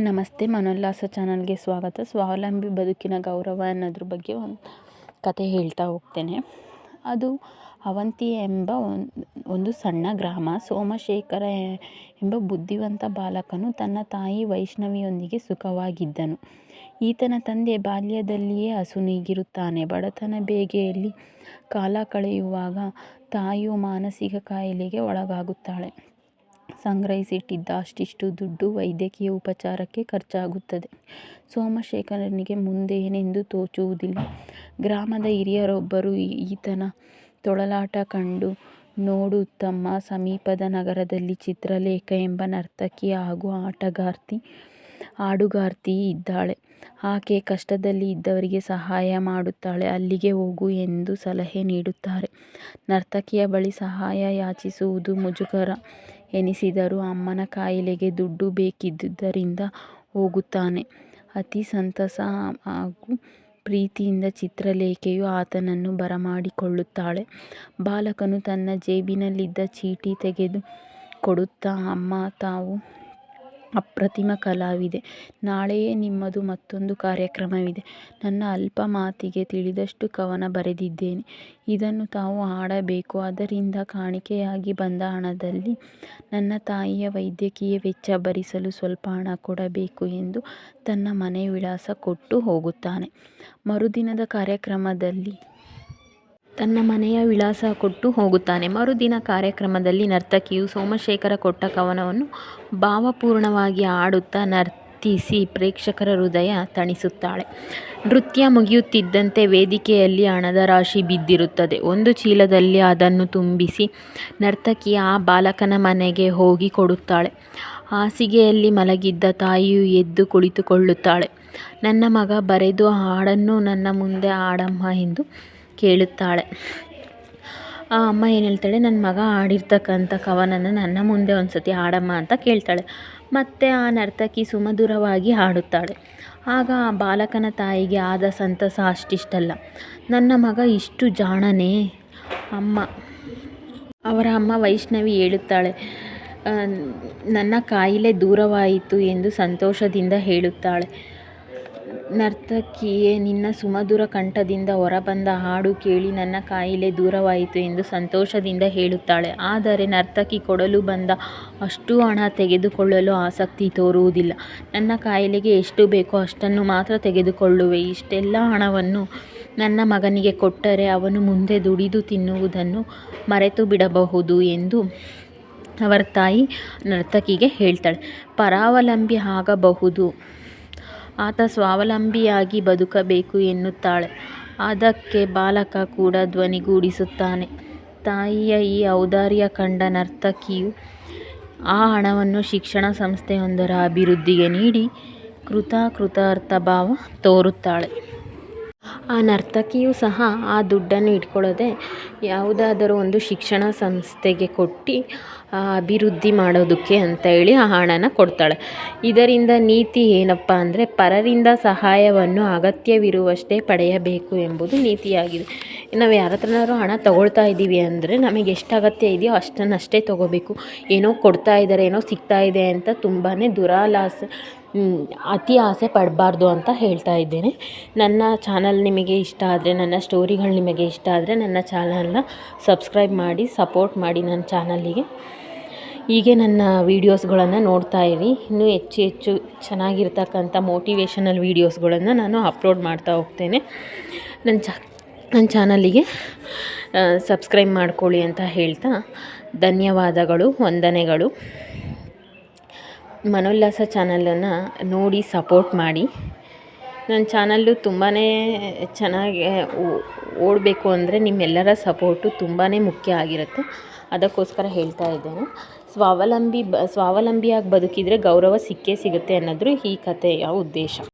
ನಮಸ್ತೆ, ಮನೋಲ್ಲಾಸ ಚಾನಲ್ಗೆ ಸ್ವಾಗತ. ಸ್ವಾವಲಂಬಿ ಬದುಕಿನ ಗೌರವ ಅನ್ನೋದ್ರ ಬಗ್ಗೆ ಒಂದು ಕತೆ ಹೇಳ್ತಾ ಹೋಗ್ತೇನೆ. ಅದು ಅವಂತಿ ಎಂಬ ಒಂದು ಸಣ್ಣ ಗ್ರಾಮ. ಸೋಮಶೇಖರ ಎಂಬ ಬುದ್ಧಿವಂತ ಬಾಲಕನು ತನ್ನ ತಾಯಿ ವೈಷ್ಣವಿಯೊಂದಿಗೆ ಸುಖವಾಗಿದ್ದನು. ಈತನ ತಂದೆ ಬಾಲ್ಯದಲ್ಲಿಯೇ ಅಸುನೀಗಿರುತ್ತಾನೆ ಬಡತನ ಬೇಗೆಯಲ್ಲಿ ಕಾಲ ಕಳೆಯುವಾಗ ತಾಯಿಯು ಮಾನಸಿಕ ಕಾಯಿಲೆಗೆ ಒಳಗಾಗುತ್ತಾಳೆ. ಸಂಗ್ರಹಿಸಿಟ್ಟಿದ್ದ ಅಷ್ಟಿಷ್ಟು ದುಡ್ಡು ವೈದ್ಯಕೀಯ ಉಪಚಾರಕ್ಕೆ ಖರ್ಚಾಗುತ್ತದೆ. ಸೋಮಶೇಖರನಿಗೆ ಮುಂದೇನೆಂದು ತೋಚುವುದಿಲ್ಲ. ಗ್ರಾಮದ ಹಿರಿಯರೊಬ್ಬರು ಈತನ ತೊಳಲಾಟ ಕಂಡು ನೋಡು ತಮ್ಮ ಸಮೀಪದ ನಗರದಲ್ಲಿ ಚಿತ್ರಲೇಖ ಎಂಬ ನರ್ತಕಿ ಹಾಗೂ ಆಟಗಾರ್ತಿ ಹಾಡುಗಾರ್ತಿ ಇದ್ದಾಳೆ. ಆಕೆ ಕಷ್ಟದಲ್ಲಿ ಇದ್ದವರಿಗೆ ಸಹಾಯ ಮಾಡುತ್ತಾಳೆ. ಅಲ್ಲಿಗೆ ಹೋಗು ಎಂದು ಸಲಹೆ ನೀಡುತ್ತಾರೆ. ನರ್ತಕಿಯ ಬಳಿ ಸಹಾಯ ಯಾಚಿಸುವುದು ಮುಜುಗರ ಎನಿಸಿದರೂ ಅಮ್ಮನ ಕಾಯಿಲೆಗೆ ದುಡ್ಡು ಬೇಕಿದ್ದುದರಿಂದ ಹೋಗುತ್ತಾನೆ. ಅತಿ ಸಂತಸ ಹಾಗೂ ಪ್ರೀತಿಯಿಂದ ಚಿತ್ರಲೇಖೆಯು ಆತನನ್ನು ಬರಮಾಡಿಕೊಳ್ಳುತ್ತಾಳೆ. ಬಾಲಕನು ತನ್ನ ಜೇಬಿನಲ್ಲಿದ್ದ ಚೀಟಿ ತೆಗೆದು ಕೊಡುತ್ತಾ ಅಮ್ಮ, ತಾವು ಅಪ್ರತಿಮ ಕಲಾವಿದೆ. ನಾಳೆಯೇ ನಿಮ್ಮದು ಮತ್ತೊಂದು ಕಾರ್ಯಕ್ರಮವಿದೆ. ನನ್ನ ಅಲ್ಪ ಮಾತಿಗೆ ತಿಳಿದಷ್ಟು ಕವನ ಬರೆದಿದ್ದೇನೆ. ಇದನ್ನು ತಾವು ಹಾಡಬೇಕು. ಅದರಿಂದ ಕಾಣಿಕೆಯಾಗಿ ಬಂದ ಹಣದಲ್ಲಿ ನನ್ನ ತಾಯಿಯ ವೈದ್ಯಕೀಯ ವೆಚ್ಚ ಭರಿಸಲು ಸ್ವಲ್ಪ ಹಣ ಕೊಡಬೇಕು ಎಂದು ತನ್ನ ಮನೆ ವಿಳಾಸ ಕೊಟ್ಟು ಹೋಗುತ್ತಾನೆ. ಮರುದಿನದ ಕಾರ್ಯಕ್ರಮದಲ್ಲಿ ತನ್ನ ಮನೆಯ ವಿಳಾಸ ಕೊಟ್ಟು ಹೋಗುತ್ತಾನೆ. ಮರುದಿನ ಕಾರ್ಯಕ್ರಮದಲ್ಲಿ ನರ್ತಕಿಯು ಸೋಮಶೇಖರ ಕೊಟ್ಟ ಕವನವನ್ನು ಭಾವಪೂರ್ಣವಾಗಿ ಹಾಡುತ್ತಾ ನರ್ತಿಸಿ ಪ್ರೇಕ್ಷಕರ ಹೃದಯ ತಣಿಸುತ್ತಾಳೆ. ನೃತ್ಯ ಮುಗಿಯುತ್ತಿದ್ದಂತೆ ವೇದಿಕೆಯಲ್ಲಿ ಹಣದ ರಾಶಿ ಬಿದ್ದಿರುತ್ತದೆ. ಒಂದು ಚೀಲದಲ್ಲಿ ಅದನ್ನು ತುಂಬಿಸಿ ನರ್ತಕಿ ಆ ಬಾಲಕನ ಮನೆಗೆ ಹೋಗಿ ಕೊಡುತ್ತಾಳೆ. ಹಾಸಿಗೆಯಲ್ಲಿ ಮಲಗಿದ್ದ ತಾಯಿಯು ಎದ್ದು ಕುಳಿತುಕೊಳ್ಳುತ್ತಾಳೆ. ನನ್ನ ಮಗ ಬರೆದು ಹಾಡನ್ನು ನನ್ನ ಮುಂದೆ ಆಡಮ್ಮ ಎಂದು ಕೇಳುತ್ತಾಳೆ. ಆ ಅಮ್ಮ ಏನು ಹೇಳ್ತಾಳೆ ನನ್ನ ಮಗ ಹಾಡಿರ್ತಕ್ಕಂಥ ಕವನನ ನನ್ನ ಮುಂದೆ ಒಂದು ಸತಿ ಹಾಡಮ್ಮ ಅಂತ ಕೇಳ್ತಾಳೆ. ಮತ್ತು ಆ ನರ್ತಕಿ ಸುಮಧುರವಾಗಿ ಹಾಡುತ್ತಾಳೆ. ಆಗ ಆ ಬಾಲಕನ ತಾಯಿಗೆ ಆದ ಸಂತಸ ಅಷ್ಟಿಷ್ಟಲ್ಲ. ನನ್ನ ಮಗ ಇಷ್ಟು ಜಾಣನೇ ಅಮ್ಮ, ಅವರ ಅಮ್ಮ ವೈಷ್ಣವಿ ಹೇಳುತ್ತಾಳೆ. ನನ್ನ ಕಾಯಿಲೆ ದೂರವಾಯಿತು ಎಂದು ಸಂತೋಷದಿಂದ ಹೇಳುತ್ತಾಳೆ. ನರ್ತಕಿಯೇ, ನಿನ್ನ ಸುಮಧುರ ಕಂಠದಿಂದ ಹೊರಬಂದ ಹಾಡು ಕೇಳಿ ನನ್ನ ಕಾಯಿಲೆ ದೂರವಾಯಿತು ಎಂದು ಸಂತೋಷದಿಂದ ಹೇಳುತ್ತಾಳೆ. ಆದರೆ ನರ್ತಕಿ ಕೊಡಲು ಬಂದ ಅಷ್ಟು ಹಣ ತೆಗೆದುಕೊಳ್ಳಲು ಆಸಕ್ತಿ ತೋರುವುದಿಲ್ಲ. ನನ್ನ ಕಾಯಿಲೆಗೆ ಎಷ್ಟು ಬೇಕೋ ಅಷ್ಟನ್ನು ಮಾತ್ರ ತೆಗೆದುಕೊಳ್ಳುವೆ. ಇಷ್ಟೆಲ್ಲ ಹಣವನ್ನು ನನ್ನ ಮಗನಿಗೆ ಕೊಟ್ಟರೆ ಅವನು ಮುಂದೆ ದುಡಿದು ತಿನ್ನುವುದನ್ನು ಮರೆತು ಬಿಡಬಹುದು ಎಂದು ಅವರ ತಾಯಿ ನರ್ತಕಿಗೆ ಹೇಳ್ತಾಳೆ. ಪರಾವಲಂಬಿ ಆಗಬಹುದು. ಆತ ಸ್ವಾವಲಂಬಿಯಾಗಿ ಬದುಕಬೇಕು ಎನ್ನುತ್ತಾಳೆ. ಅದಕ್ಕೆ ಬಾಲಕ ಕೂಡ ಧ್ವನಿಗೂಡಿಸುತ್ತಾನೆ. ತಾಯಿಯ ಈ ಔದಾರ್ಯ ಕಂಡ ನರ್ತಕಿಯು ಆ ಹಣವನ್ನು ಶಿಕ್ಷಣ ಸಂಸ್ಥೆಯೊಂದರ ಅಭಿವೃದ್ಧಿಗೆ ನೀಡಿ ಕೃತಕೃತ್ಯಭಾವ ತೋರುತ್ತಾಳೆ. ಆ ನರ್ತಕಿಯೂ ಸಹ ಆ ದುಡ್ಡನ್ನು ಇಟ್ಕೊಳ್ಳೋದೆ ಯಾವುದಾದರೂ ಒಂದು ಶಿಕ್ಷಣ ಸಂಸ್ಥೆಗೆ ಕೊಟ್ಟು ಅಭಿವೃದ್ಧಿ ಮಾಡೋದಕ್ಕೆ ಅಂತ ಹೇಳಿ ಆ ಹಣನ ಕೊಡ್ತಾಳೆ. ಇದರಿಂದ ನೀತಿ ಏನಪ್ಪ ಅಂದರೆ ಪರರಿಂದ ಸಹಾಯವನ್ನು ಅಗತ್ಯವಿರುವಷ್ಟೇ ಪಡೆಯಬೇಕು ಎಂಬುದು ನೀತಿಯಾಗಿದೆ. ನಾವು ಯಾರ ಹತ್ರನಾದ್ರು ಹಣ ತಗೊಳ್ತಾ ಇದ್ದೀವಿ ಅಂದರೆ ನಮಗೆ ಎಷ್ಟು ಅಗತ್ಯ ಇದೆಯೋ ಅಷ್ಟನ್ನಷ್ಟೇ ತಗೋಬೇಕು. ಏನೋ ಕೊಡ್ತಾ ಇದ್ದಾರೆ, ಏನೋ ಸಿಗ್ತಾ ಇದೆ ಅಂತ ತುಂಬಾ ದುರಾಲಾಸೆ ಅತಿ ಆಸೆ ಪಡಬಾರ್ದು ಅಂತ ಹೇಳ್ತಾ ಇದ್ದೇನೆ. ನನ್ನ ಚಾನಲ್ ನಿಮಗೆ ಇಷ್ಟ ಆದರೆ, ನನ್ನ ಸ್ಟೋರಿಗಳು ನಿಮಗೆ ಇಷ್ಟ ಆದರೆ ನನ್ನ ಚಾನಲ್ನ ಸಬ್ಸ್ಕ್ರೈಬ್ ಮಾಡಿ ಸಪೋರ್ಟ್ ಮಾಡಿ ನನ್ನ ಚಾನಲ್ಲಿಗೆ. ಹೀಗೆ ನನ್ನ ವೀಡಿಯೋಸ್ಗಳನ್ನು ನೋಡ್ತಾ ಇರಿ. ಇನ್ನೂ ಹೆಚ್ಚು ಹೆಚ್ಚು ಚೆನ್ನಾಗಿರ್ತಕ್ಕಂಥ ಮೋಟಿವೇಶನಲ್ ವೀಡಿಯೋಸ್ಗಳನ್ನು ನಾನು ಅಪ್ಲೋಡ್ ಮಾಡ್ತಾ ಹೋಗ್ತೇನೆ. ನನ್ನ ಚಾ ನನ್ನ ಚಾನಲ್ಲಿಗೆ ಸಬ್ಸ್ಕ್ರೈಬ್ ಮಾಡ್ಕೊಳ್ಳಿ ಅಂತ ಹೇಳ್ತಾ ಧನ್ಯವಾದಗಳು, ವಂದನೆಗಳು. ಮನೋಲ್ಲಾಸ ಚಾನಲನ್ನು ನೋಡಿ ಸಪೋರ್ಟ್ ಮಾಡಿ. ನನ್ನ ಚಾನಲ್ಲು ತುಂಬಾ ಚೆನ್ನಾಗಿ ಓಡಬೇಕು ಅಂದರೆ ನಿಮ್ಮೆಲ್ಲರ ಸಪೋರ್ಟು ತುಂಬಾ ಮುಖ್ಯ ಆಗಿರುತ್ತೆ. ಅದಕ್ಕೋಸ್ಕರ ಹೇಳ್ತಾ ಇದ್ದೇನೆ. ಸ್ವಾವಲಂಬಿ ಬ, ಸ್ವಾವಲಂಬಿಯಾಗಿ ಬದುಕಿದರೆ ಗೌರವ ಸಿಕ್ಕೇ ಸಿಗುತ್ತೆ ಅನ್ನೋದು ಈ ಕಥೆಯ ಉದ್ದೇಶ.